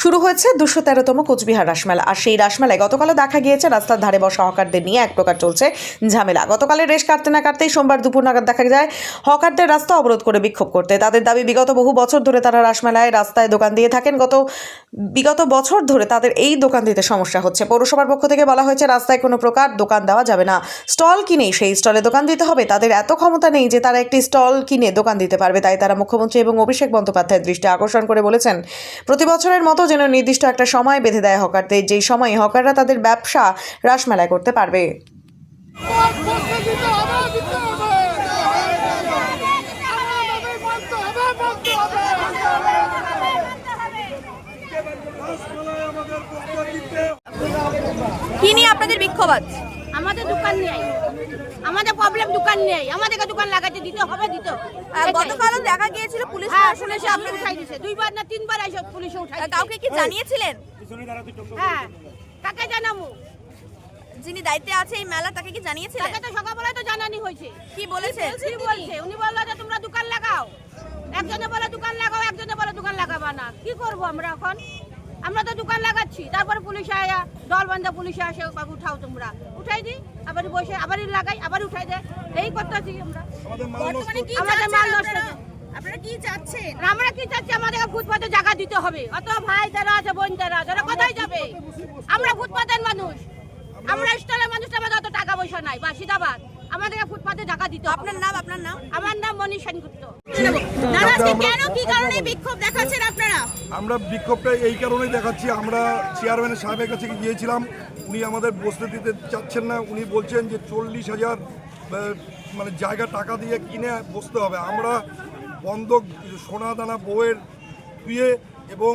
শুরু হয়েছে দুশো তেরোতম কোচবিহার রাসমেলা। আর সেই রাসমেলায় গতকালও দেখা গিয়েছে, রাস্তার ধারে বসা হকারদের নিয়ে এক প্রকার চলছে ঝামেলা। গতকালের রেশ কাটতে না কাটতেই সোমবার দুপুর নাগাদ দেখা যায়, হকারদের রাস্তা অবরোধ করে বিক্ষোভ করতে। তাদের দাবি, বিগত বহু বছর ধরে তারা রাসমেলায় রাস্তায় দোকান দিয়ে থাকেন। গত বিগত বছর ধরে তাদের এই দোকান দিতে সমস্যা হচ্ছে। পৌরসভার পক্ষ থেকে বলা হয়েছে, রাস্তায় কোনো প্রকার দোকান দেওয়া যাবে না। স্টল কিনেই সেই স্টলে দোকান দিতে হবে। তাদের এত ক্ষমতা নেই যে তারা একটি স্টল কিনে দোকান দিতে পারবে। তাই তারা মুখ্যমন্ত্রী এবং অভিষেক বন্দ্যোপাধ্যায়ের দৃষ্টি আকর্ষণ করে বলেছেন, প্রতি বছরের মতো যেন নির্দিষ্ট একটা সময় বেঁধে দেয় হকারদের। যেই সময় হকাররা তাদের ব্যবসা রাসমেলায় করতে পারবে বলতে দিতে হবে দিতে হবে আমাদের মানতে হবে মানতে হবে কি নিয়ে আপনাদের বিক্ষোভ আছে আমাদের দোকান নেই। আমাদের প্রবলেম দোকান নেই। আমাদেরকে দোকান লাগাতে দিতে হবে দিতে গতকালও দেখা গিয়েছিল পুলিশ প্রশাসন এসে আপনি আপনাদের উঠাই দিছে। দুইবার না তিনবার এসে পুলিশে উঠাই কাউকে কি জানিয়েছিলেন? হ্যাঁ। কাকে জানাব? যিনি দায়িত্বে আছে এই মেলা তাকে কি জানিয়েছিলেন? তাকে তো সকালবেলায় তো জানানি হয়েছে। কি বলেছে? কি বলছে উনি বলল যে তোমরা দোকান লাগাও। একজনে বলে দোকান লাগাও একজনে বলে দোকান লাগাবা না। কি করব আমরা এখন? আমরা তো দোকান লাগাচ্ছি তারপরে পুলিশে আয়া দল বান্ধা পুলিশে আসে বাবু উঠাও তোমরা। উঠাই দিই আবার বসে আবারই লাগাই আবার উঠাই দেয়। এই করতেছি আমরা। কি আমাদের চাচ্ছেন মাল নষ্ট আপনারা? কি চাচ্ছেন? আমরা কি চাচ্ছি? আমাদেরকে ফুটপাতে জায়গা দিতে হবে। অত ভাই যারা আছে বোন যারা ওরা কোথায় যাবে? আমরা ফুটপাতের মানুষ। আমরা স্টলের মানুষ আমাদের অত টাকা পয়সা নাই বা সিদাবাদ আমাদেরকে ফুটপাতে জায়গা দিতে আপনার নাম আপনার নাম? আমার নাম মনীষ সেনগুপ্ত। আমরা বিক্ষোভটা এই কারণেই দেখাচ্ছি। আমরা চেয়ারম্যানের সাহেবের কাছে গিয়েছিলাম উনি আমাদের বসতে দিতে চাচ্ছেন না। উনি বলছেন যে চল্লিশ হাজার মানে জায়গা টাকা দিয়ে কিনে বসতে হবে। আমরা বন্ধক সোনা দানা বউয়ের দিয়ে এবং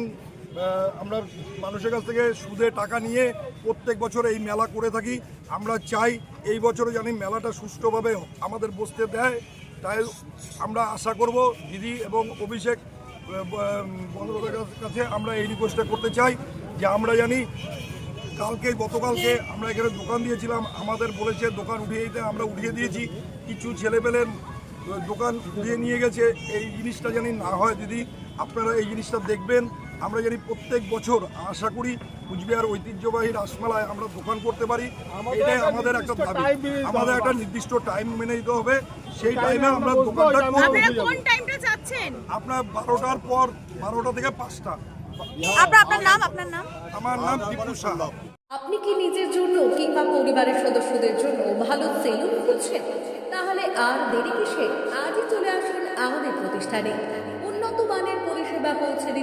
আমরা মানুষের কাছ থেকে সুদে টাকা নিয়ে প্রত্যেক বছর এই মেলা করে থাকি। আমরা চাই এই বছরও জানি মেলাটা সুষ্ঠুভাবে আমাদের বসতে দেয়। তাই আমরা আশা করব দিদি এবং অভিষেক বন্দ্যোপাধ্যায়ের কাছে আমরা এই রিকোয়েস্টটা করতে চাই যে আমরা জানি কালকে, গতকালকে আমরা এখানে দোকান দিয়েছিলাম, আমাদের বলেছে দোকান উঠিয়ে দিতে, আমরা উঠিয়ে দিয়েছি। কিছু ছেলেপেলের দোকান উঠিয়ে নিয়ে গেছে। এই জিনিসটা জানি না হয় দিদি, আপনারা এই জিনিসটা দেখবেন। আমরা জানি প্রত্যেক বছর আশা করি কুচবিহার ঐতিহ্যবাহী রাসমেলায় আমরা দোকান করতে পারি। এটাই আমাদের একটা দাবি। আমাদের একটা নির্দিষ্ট টাইম মেনে দিতে হবে। সেই টাইমে আমরা দোকানটা করব। আপনারা কোন টাইমটা চাচ্ছেন আপনার বারোটার পর বারোটা থেকে পাঁচটা। আপনার আপনার নাম আপনার নাম? আমার নাম টিপু সাহা। আপনি কি নিজের জন্য কিংবা পরিবারের সদস্যদের জন্য ভালো সেলুন খুঁজছেন? তাহলে আর দেরি কিসে? আজই চলে আসুন আমাদের প্রতিষ্ঠানে। উন্নত মানের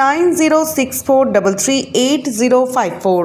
nine zero six four double three eight zero five four